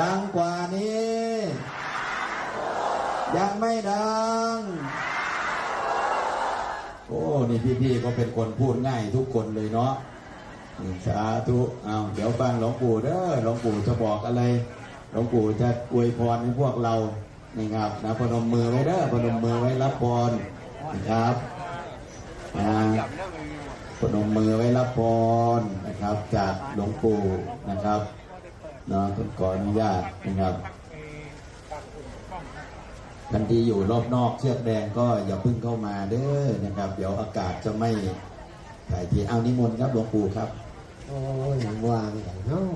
ดังกว่านี้ ยังไม่ดัง โอ้ นี่พี่ๆก็เป็นคนพูดง่ายทุกคนเลยเนาะสาธุเอาเดี๋ยวฟังหลวงปู่เด้อหลวงปู่จะบอกอะไร หลวงปู่จะอวยพรให้พวกเรา นี่ครับนะพนมมือไว้เด้อพนมมือไว้รับพรนะครับพนมมือไว้รับพรนะครับ จากหลวงปู่นะครับ นาะต้องขออนุญาตนะครับทันทีอยู่รอบนอกเชือกแดงก็อย่าเพึ่งเข้ามาเด้อนะครับ เดี๋ยวอากาศจะไม่ถ่ายทีเอานิมนต์ครับหลวงปู่ครับ โอ้ยวางอย่างน้อง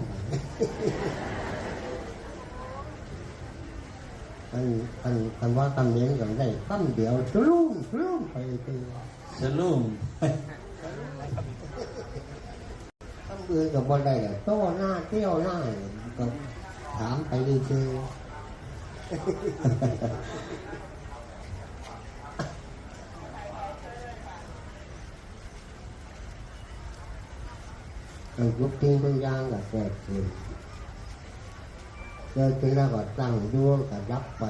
อันอันอันว่าตำเนียงกันได้ตั้มเดียวทะลุ่มทะลุ่มไปคือสลุ่มตั้ม อื่นกับบอลได้เลยโต้หน้าเที่ยวหน้าก็ถามไปดีคือทุกทิ้งทุกอย่างก็เกิดขึ้นเกิดขึ้นแล้วก็ตั้งอยวก็รับไป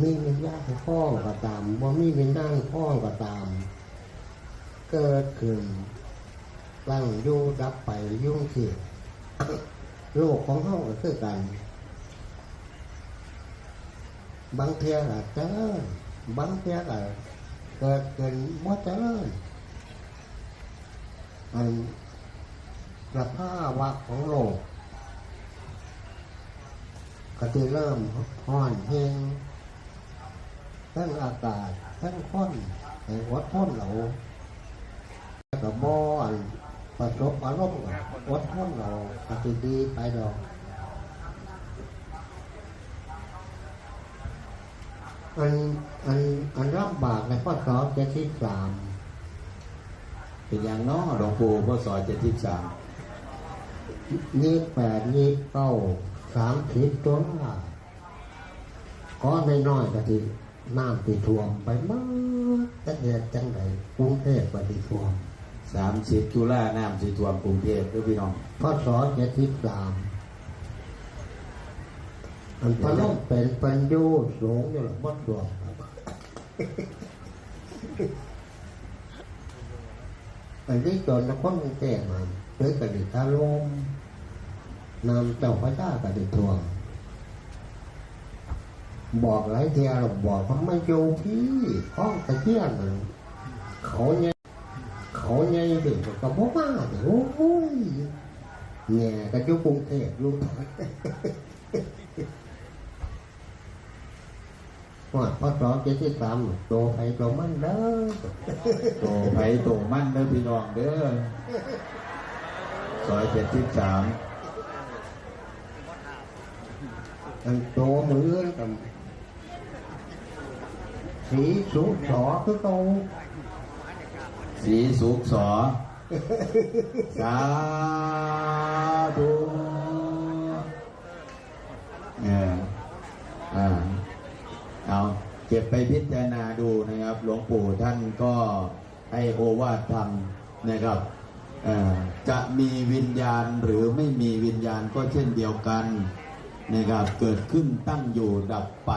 มีวิญญาณพ่อก็ตามบ่ามีวิญญาณพ่อก็ตาม เกิดขึ้น ตั้งยู่รับไปยุ่งสิโลกของเขาก็คือกันบางเทียก็เจริญบางเทียก็เกิดขึ้นบ่เจริญอันสภาวะของโลกก็จะเริ่มห้อนเฮงทั้งอากาศทั้งค้นให้วัดพ้นเรากับบอน ประสบอารมณ์กับวัดพ้นเราก็จะดีไปดอกอันอันอันรับบากในข้อสอบเจ็ดสิบสามเป็นอย่างน้อหลวงปู่พศเจ็ดสิบสามยี่แปดยี่เก้าสามสิบตัวละก็ในน้อยๆก็ที่น้ำติท่วมไปมากจะเหตุจังไดกรุงเทพก็ติท่วม สามสิบตุลาน้ำสีท่วมกรุงเทพด้วยพี่น้องพศเจ็ดสิบสามอันพระล่มเป็นปัญญูสูงอยู่หรอกบ่ท่วมอันนี้จนนครกรุงเทพมันเพื่อกระดิตาลมนำเจ้าพระเจ้ากระดิท่วมบอกหลายเทียเราบอกว่าไม่อยู่พี่ห้องตะเกียนน่ะเขาเนี่ย เขาเนี่ยดึงกับบ่มาเดี๋ยวโอ้ยแง่ก็อยู่กรุงเทพลูกว่าพอสอนเจ็ด สีสิบสามอันโตมือกับสีสูงสอคือเขาสีสุกสอ สาธุเอออ่าเอาเก็บไปพิจารณาดูนะครับ หลวงปู่ท่านก็ให้โอวาทธรรมนะครับจะมีวิญญาณหรือไม่มีวิญญาณก็เช่นเดียวกันนะครับ เกิดขึ้นตั้งอยู่ดับไป